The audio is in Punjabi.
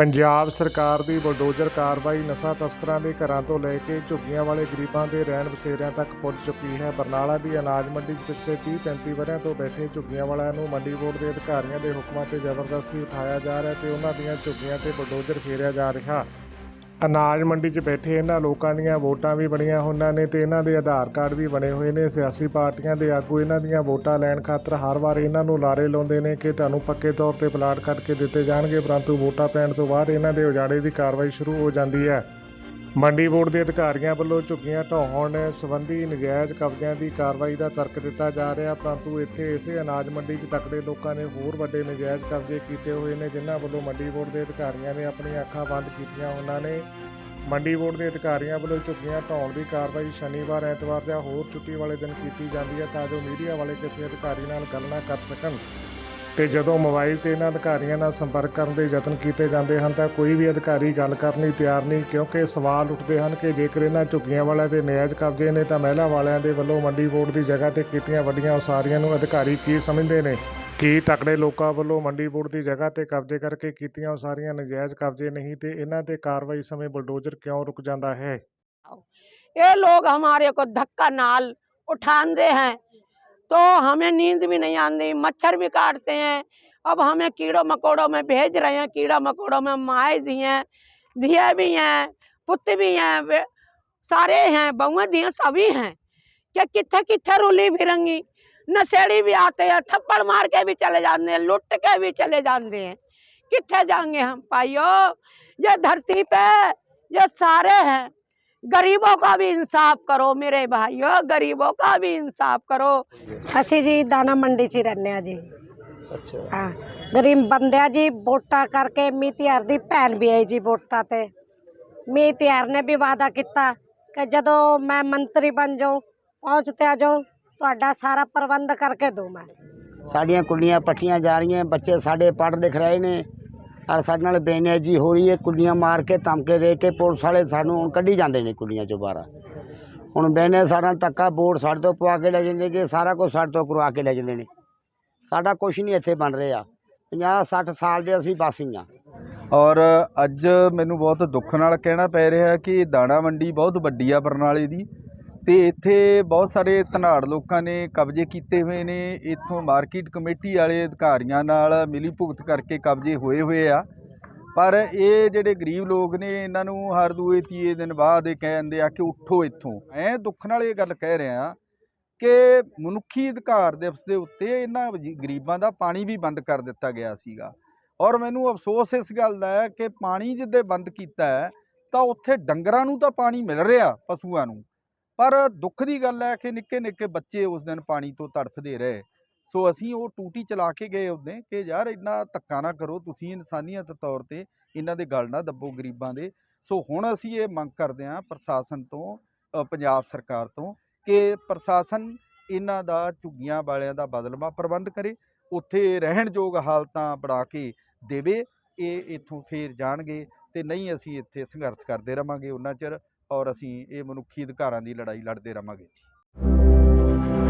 ਪੰਜਾਬ ਸਰਕਾਰ ਦੀ ਬੁਲਡੋਜ਼ਰ ਕਾਰਵਾਈ ਨਸ਼ਾ ਤਸਕਰਾਂ ਦੇ ਘਰਾਂ ਤੋਂ ਲੈ ਕੇ ਝੁੱਗੀਆਂ ਵਾਲੇ ਗਰੀਬਾਂ ਦੇ ਰਹਿਣ ਬਸੇਰਿਆਂ ਤੱਕ ਪਹੁੰਚ ਚੁੱਕੀ ਹੈ। ਬਰਨਾਲਾ ਦੀ ਅਨਾਜ ਮੰਡੀ 'ਚ ਪਿਛਲੇ 30-35 ਵਰ੍ਹਿਆਂ ਤੋਂ ਬੈਠੇ ਝੁੱਗੀਆਂ ਵਾਲਿਆਂ ਨੂੰ ਮੰਡੀ ਬੋਰਡ ਦੇ ਅਧਿਕਾਰੀਆਂ ਦੇ ਹੁਕਮਾਂ ਤੇ ਜ਼ਬਰਦਸਤੀ ਉਠਾਇਆ ਜਾ ਰਿਹਾ ਤੇ ਉਹਨਾਂ ਦੀਆਂ ਝੁੱਗੀਆਂ ਤੇ ਬੁਲਡੋਜ਼ਰ ਫੇਰਿਆ ਜਾ ਰਿਹਾ। ਅਨਾਜ ਮੰਡੀ 'ਚ ਬੈਠੇ ਇਹਨਾਂ ਲੋਕਾਂ ਦੀਆਂ ਵੋਟਾਂ ਵੀ ਬਣੀਆਂ ਹੋਈਆਂ ਨੇ ਤੇ ਇਹਨਾਂ ਦੇ ਆਧਾਰ ਕਾਰਡ ਵੀ ਬਣੇ ਹੋਏ ਨੇ। ਸਿਆਸੀ ਪਾਰਟੀਆਂ ਦੇ ਆਗੂ ਇਹਨਾਂ ਦੀਆਂ ਵੋਟਾਂ ਲੈਣ ਖਾਤਰ ਹਰ ਵਾਰ ਇਹਨਾਂ ਨੂੰ ਲਾਰੇ ਲਾਉਂਦੇ ਨੇ ਕਿ ਤੁਹਾਨੂੰ ਪੱਕੇ ਤੌਰ ਤੇ ਪਲਾਟ ਕੱਟ ਕੇ ਦਿੱਤੇ ਜਾਣਗੇ, ਪਰੰਤੂ ਵੋਟਾਂ ਪੈਣ ਤੋਂ ਬਾਅਦ ਇਹਨਾਂ ਦੇ ਉਜਾੜੇ ਦੀ ਕਾਰਵਾਈ ਸ਼ੁਰੂ ਹੋ ਜਾਂਦੀ ਹੈ। ਮੰਡੀ ਬੋਰਡ ਦੇ ਅਧਿਕਾਰੀਆਂ ਵੱਲੋਂ ਝੁੱਗੀਆਂ ਢਾਉਣ ਸੰਬੰਧੀ ਨਜਾਇਜ਼ ਕਬਜ਼ਿਆਂ ਦੀ ਕਾਰਵਾਈ ਦਾ ਤਰਕ ਦਿੱਤਾ ਜਾ ਰਿਹਾ, ਪਰੰਤੂ ਇੱਥੇ ਇਸੇ ਅਨਾਜ ਮੰਡੀ 'ਚ ਤਕੜੇ ਲੋਕਾਂ ਨੇ ਹੋਰ ਵੱਡੇ ਨਜਾਇਜ਼ ਕਬਜ਼ੇ ਕੀਤੇ ਹੋਏ ਨੇ, ਜਿਨ੍ਹਾਂ ਵੱਲੋਂ ਮੰਡੀ ਬੋਰਡ ਦੇ ਅਧਿਕਾਰੀਆਂ ਨੇ ਆਪਣੀਆਂ ਅੱਖਾਂ ਬੰਦ ਕੀਤੀਆਂ, ਉਹਨਾਂ ਨੇ ਮੰਡੀ ਬੋਰਡ ਦੇ ਅਧਿਕਾਰੀਆਂ ਵੱਲੋਂ ਝੁੱਗੀਆਂ ਢਾਉਣ ਦੀ ਕਾਰਵਾਈ ਸ਼ਨੀਵਾਰ, ਐਤਵਾਰ ਜਾਂ ਹੋਰ ਛੁੱਟੀ ਵਾਲੇ ਦਿਨ ਕੀਤੀ ਜਾਂਦੀ ਹੈ, ਤਾਂ ਜੋ ਮੀਡੀਆ ਵਾਲੇ ਕਿਸੇ ਅਧਿਕਾਰੀ ਨਾਲ ਗੱਲ ਨਾ ਕਰ ਸਕਣ। ਤੇ ਜਦੋਂ ਮੋਬਾਈਲ ਤੇ ਇਹਨਾਂ ਅਧਿਕਾਰੀਆਂ ਨਾਲ ਸੰਪਰਕ ਕਰਨ ਦੇ ਯਤਨ ਕੀਤੇ ਜਾਂਦੇ ਹਨ ਤਾਂ ਕੋਈ ਵੀ ਅਧਿਕਾਰੀ ਗੱਲ ਕਰਨ ਲਈ ਤਿਆਰ ਨਹੀਂ ਕਿਉਂਕਿ ਸਵਾਲ ਉੱਠਦੇ ਹਨ ਕਿ ਜੇਕਰ ਇਹਨਾਂ ਝੁੱਗੀਆਂ ਵਾਲਿਆਂ ਦੇ ਨਿਆਜ਼ ਕਬਜ਼ੇ ਨੇ ਤਾਂ ਮਹਿਲਾ ਵਾਲਿਆਂ ਦੇ ਵੱਲੋਂ ਮੰਡੀ ਬੋਰਡ ਦੀ ਜਗ੍ਹਾ ਤੇ ਕੀਤੀਆਂ ਵੱਡੀਆਂ ਉਸਾਰੀਆਂ ਨੂੰ ਅਧਿਕਾਰੀ ਕੀ ਸਮਝਦੇ ਨੇ ਕੀ ਤਕੜੇ ਲੋਕਾਂ ਵੱਲੋਂ ਮੰਡੀ ਬੋਰਡ ਦੀ ਜਗ੍ਹਾ ਤੇ ਕਬਜ਼ੇ ਕਰਕੇ ਕੀਤੀਆਂ ਉਸਾਰੀਆਂ ਨਜਾਇਜ਼ ਕਬਜ਼ੇ ਨਹੀਂ ਤੇ ਇਹਨਾਂ ਤੇ ਕਾਰਵਾਈ ਸਮੇਂ ਬੁਲਡੋਜ਼ਰ ਕਿਉਂ ਰੁਕ ਜਾਂਦਾ ਹੈ ये लोग हमारे को धक्का नाल उठाते हैं तो हमें नींद भी नहीं आती, मच्छर भी काटते हैं। अब हमें कीड़ों मकोड़ों में भेज रहे हैं, कीड़ा मकोड़ों में माए दिए हैं दिए भी हैं, पुत भी हैं सारे हैं, बहुएँ दिए सभी हैं। क्या किथे किथे रुली फिरंगी? नशेड़ी भी आते हैं, थप्पड़ मार के भी चले जाते हैं, लुट के भी चले जाते हैं। किथे जाएँगे हम? पाइयो ये धरती पे ये सारे हैं। ਗਰੀਬੋਂ ਕਾ ਵੀ ਇਨਸਾਫ ਕਰੋ ਮੇਰੇ ਭਾਈਓ ਗਰੀਬੋਂ ਕਾ ਵੀ ਇਨਸਾਫ ਕਰੋ ਅਸੀਂ ਜੀ ਦਾਣਾ ਮੰਡੀ 'ਚ ਰਹਿੰਦੇ ਆ ਜੀ। ਅੱਛਾ। ਹਾਂ ਗਰੀਬ ਬੰਦਿਆ ਜੀ ਵੋਟਾਂ ਕਰਕੇ ਮੀਤਿਆਰ ਦੀ ਭੈਣ ਵੀ ਆਈ ਜੀ ਵੋਟਾਂ ਤੇ। ਮੀਤਿਆਰ ਨੇ ਵੀ ਵਾਦਾ ਕੀਤਾ ਕਿ ਜਦੋਂ ਮੈਂ ਮੰਤਰੀ ਬਣ ਜਾਓ ਪਹੁੰਚ ਤੇ ਆ ਜਾਉਂ ਤੁਹਾਡਾ ਸਾਰਾ ਪ੍ਰਬੰਧ ਕਰਕੇ ਦਊ ਮੈਂ। ਸਾਡੀਆਂ ਕੁੜੀਆਂ ਪੱਠੀਆਂ ਜਾ ਰਹੀਆਂ ਬੱਚੇ ਸਾਡੇ ਪੜ੍ਹ ਲਿਖ ਰਹੇ ਨੇ। ਔਰ ਸਾਡੇ ਨਾਲ ਬੇਨਿਆਜੀ ਹੋ ਰਹੀ ਹੈ ਕੁੜੀਆਂ ਮਾਰ ਕੇ, ਧਮਕੇ ਦੇ ਕੇ, ਪੁਲਿਸ ਵਾਲੇ ਸਾਨੂੰ ਹੁਣ ਕੱਢੀ ਜਾਂਦੇ ਨੇ ਕੁੜੀਆਂ ਚੋਂ ਬਾਹਰ। ਹੁਣ ਬੇਨੇ ਸਾਡਾ ਧੱਕਾ, ਬੋਰਡ ਸਾਡੇ ਤੋਂ ਪਵਾ ਕੇ ਲੈ ਜਾਂਦੇ ਕਿ ਸਾਰਾ ਕੁਝ ਸਾਡੇ ਤੋਂ ਕਰਵਾ ਕੇ ਲੈ ਜਾਂਦੇ ਨੇ। ਸਾਡਾ ਕੁਝ ਨਹੀਂ ਇੱਥੇ ਬਣ ਰਿਹਾ। 50 60 ਸਾਲ ਦੇ ਅਸੀਂ ਵਾਸੀ ਹਾਂ। ਔਰ ਅੱਜ ਮੈਨੂੰ ਬਹੁਤ ਦੁੱਖ ਨਾਲ ਕਹਿਣਾ ਪੈ ਰਿਹਾ ਕਿ ਦਾਣਾ ਮੰਡੀ ਬਹੁਤ ਵੱਡੀ ਆ ਬਰਨਾਲੇ ਦੀ। ਤੇ ਇੱਥੇ ਬਹੁਤ ਸਾਰੇ ਧਨਾੜ ਲੋਕਾਂ ਨੇ ਕਬਜ਼ੇ ਕੀਤੇ ਹੋਏ ਨੇ। ਇੱਥੋਂ ਮਾਰਕੀਟ ਕਮੇਟੀ ਵਾਲੇ ਅਧਿਕਾਰੀਆਂ ਨਾਲ ਮਿਲੀ ਭੁਗਤ ਕਰਕੇ ਕਬਜ਼ੇ ਹੋਏ ਹੋਏ ਆ। ਪਰ ਇਹ ਜਿਹੜੇ ਗਰੀਬ ਲੋਕ ਨੇ, ਇਹਨਾਂ ਨੂੰ ਹਰ ਦੂਏ ਤੀਏ ਦਿਨ ਬਾਅਦ ਇਹ ਕਹਿੰਦੇ ਆ ਕਿ ਉੱਠੋ ਇੱਥੋਂ। ਐ ਦੁੱਖ ਨਾਲ ਇਹ ਗੱਲ ਕਹਿ ਰਿਹਾ ਕਿ ਮਨੁੱਖੀ ਅਧਿਕਾਰ ਦਿਵਸ ਦੇ ਉੱਤੇ ਇਹਨਾਂ ਗਰੀਬਾਂ ਦਾ ਪਾਣੀ ਵੀ ਬੰਦ ਕਰ ਦਿੱਤਾ ਗਿਆ ਸੀਗਾ। ਔਰ ਮੈਨੂੰ ਅਫਸੋਸ ਇਸ ਗੱਲ ਦਾ ਹੈ ਕਿ ਪਾਣੀ ਜਿੱਦੇ ਬੰਦ ਕੀਤਾ ਹੈ, ਤਾਂ ਉੱਥੇ ਡੰਗਰਾਂ ਨੂੰ ਤਾਂ ਪਾਣੀ ਮਿਲ ਰਿਹਾ, ਪਸ਼ੂਆਂ ਨੂੰ। ਪਰ ਦੁੱਖ ਦੀ ਗੱਲ ਹੈ ਕਿ ਨਿੱਕੇ ਨਿੱਕੇ ਬੱਚੇ ਉਸ ਦਿਨ ਪਾਣੀ ਤੋਂ ਤੜਫਦੇ ਰਹੇ। ਸੋ ਅਸੀਂ ਉਹ ਟੂਟੀ ਚਲਾ ਕੇ ਗਏ ਉਹਦੇ ਕਿ ਯਾਰ ਇੰਨਾ ਧੱਕਾ ਨਾ ਕਰੋ, ਤੁਸੀਂ ਇਨਸਾਨੀਅਤ ਤੌਰ ਤੇ ਇਹਨਾਂ ਦੇ ਗਲ ਨਾ ਦੱਬੋ ਗਰੀਬਾਂ ਦੇ। ਸੋ ਹੁਣ ਅਸੀਂ ਇਹ ਮੰਗ ਕਰਦੇ ਹਾਂ ਪ੍ਰਸ਼ਾਸਨ ਤੋਂ ਪੰਜਾਬ ਸਰਕਾਰ ਤੋਂ ਕਿ ਪ੍ਰਸ਼ਾਸਨ ਇਹਨਾਂ ਦਾ ਝੁੱਗੀਆਂ ਵਾਲਿਆਂ ਦਾ ਬਦਲਵਾ ਪ੍ਰਬੰਧ ਕਰੇ, ਉੱਥੇ ਰਹਿਣਯੋਗ ਹਾਲਤਾਂ ਬਣਾ ਕੇ ਦੇਵੇ, ਇਹ ਇੱਥੋਂ ਫੇਰ ਜਾਣਗੇ ਤੇ ਨਹੀਂ ਅਸੀਂ ਇੱਥੇ ਸੰਘਰਸ਼ ਕਰਦੇ ਰਵਾਂਗੇ। ਉਹਨਾਂ ਚਿਰ ਔਰ ਅਸੀਂ ਇਹ ਮਨੁੱਖੀ ਅਧਿਕਾਰਾਂ ਦੀ ਲੜਾਈ ਲੜਦੇ ਰਵਾਂਗੇ ਜੀ।